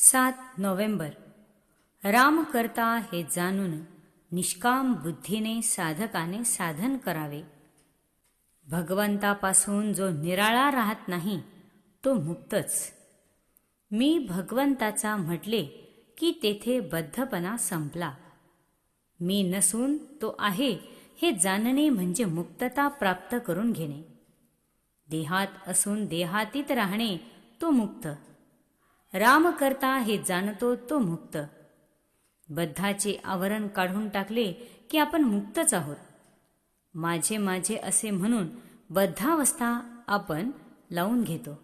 सात नोव्हेंबर. राम करता हे जाणून निष्काम बुद्धीने साधकाने साधन करावे. भगवंतापासून जो निराळा राहत नाही तो मुक्तच. मी भगवंताचा म्हटले की तेथे बद्धपणा संपला. मी नसून तो आहे हे जाणणे म्हणजे मुक्तता प्राप्त करून घेणे. देहात असून देहातीत राहणे तो मुक्त. राम करता हे जाणतो तो मुक्त. बद्धाचे आवरण काढून टाकले की आपण मुक्तच आहोत. माझे माझे असे म्हणून बद्धावस्था आपण लावून घेतो.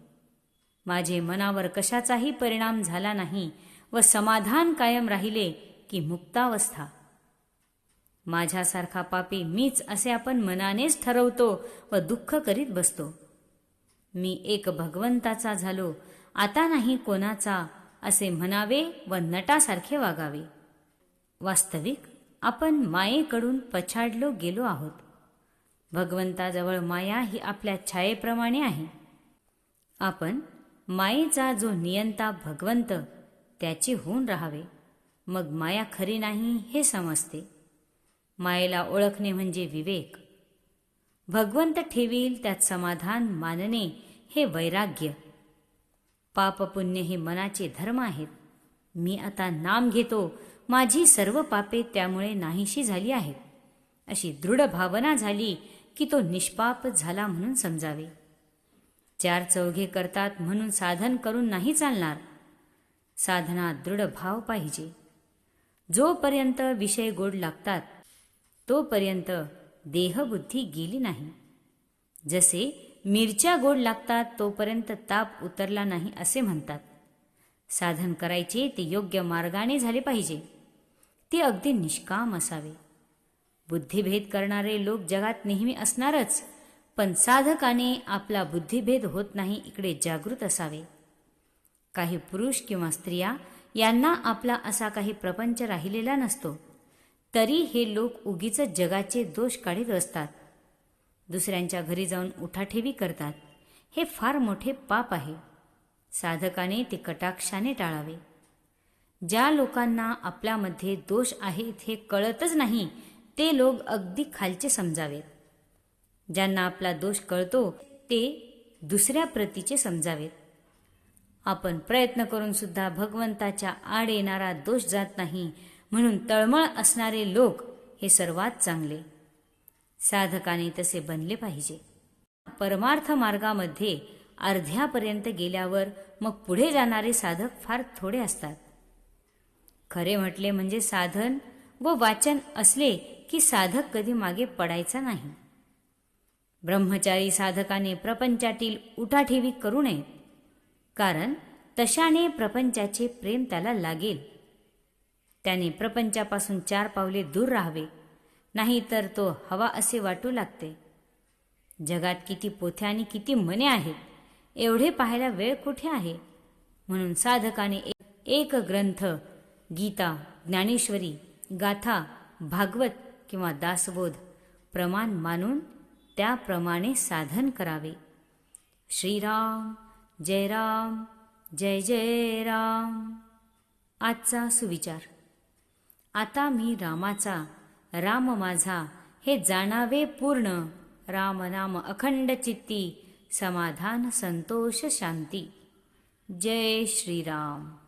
माझे मनावर कशाचाही परिणाम झाला नाही व समाधान कायम राहिले की मुक्तावस्था. माझ्यासारखा पापी मीच असे आपण मनानेच ठरवतो व दुःख करीत बसतो. मी एक भगवंताचा झालो आता नाही कोणाचा असे म्हणावे व नटासारखे वागावे. वास्तविक आपण मायेकडून पछाडलो गेलो आहोत. भगवंताजवळ माया ही आपल्या छायेप्रमाणे आहे. आपण मायेचा जो नियंता भगवंत त्याची होऊन राहावे. मग माया खरी नाही हे समजते. मायेला ओळखणे म्हणजे विवेक. भगवंत ठेवील त्यात समाधान मानणे हे वैराग्य. पाप पुण्य हे मनाचे धर्म आहेत. मी आता नाम घेतो माझी सर्व पापे त्यामुळे नाहीशी झाली आहेत. अशी दृढ भावना झाली की तो निष्पाप झाला म्हणून समजावे. चार चौघे करतात म्हणून साधन करून नाही चालणार. साधना दृढ भाव पाहिजे. जोपर्यंत विषय गोड लागतात तोपर्यंत देहबुद्धी गेली नाही. जसे मिरच्या गोड लागतात तोपर्यंत ताप उतरला नाही असे म्हणतात. साधन करायचे ते योग्य मार्गाने झाले पाहिजे. ते अगदी निष्काम असावे. बुद्धिभेद करणारे लोक जगात नेहमी असणारच पण साधकाने आपला बुद्धिभेद होत नाही इकडे जागृत असावे. काही पुरुष किंवा स्त्रिया यांना आपला असा काही प्रपंच राहिलेला नसतो तरी हे लोक उगीच जगाचे दोष काढीत असतात. दुसऱ्यांच्या घरी जाऊन उठाठेवी करतात. हे फार मोठे पाप आहे. साधकाने ते कटाक्षाने टाळावे. ज्या लोकांना आपल्यामध्ये दोष आहेत हे कळतच नाही ते लोक अगदी खालचे समजावेत. ज्यांना आपला दोष कळतो ते दुसऱ्या प्रतीचे समजावेत. आपण प्रयत्न करून सुद्धा भगवंताच्या आड येणारा दोष जात नाही म्हणून तळमळ असणारे लोक हे सर्वात चांगले. साधकाने तसे बनले पाहिजे. परमार्थ मार्गामध्ये अर्ध्यापर्यंत गेल्यावर मग पुढे जाणारे साधक फार थोडे असतात. खरे म्हटले म्हणजे साधन व वाचन असले की साधक कधी मागे पडायचा नाही. ब्रह्मचारी साधकाने प्रपंचातील उठाठेवी करू नये. कारण तशाने प्रपंचाचे प्रेम त्याला लागेल. त्याने प्रपंचापासून चार पावले दूर राहावे. नाहीतर तो हवा असे वाटू लागते. जगात किती पोथ्या आणि किती मने आहेत एवढे पाहायला वेळ कुठे आहे? म्हणून साधकाने एक ग्रंथ गीता ज्ञानेश्वरी गाथा भागवत किंवा दासबोध प्रमाण मानून त्याप्रमाणे साधन करावे. श्रीराम जय राम जय जय राम आजचा सुविचार. आता मी रामाचा राम माझा हे जाणावे पूर्ण. राम नाम अखंड चित्ती समाधान संतोष शांती. जय श्रीराम.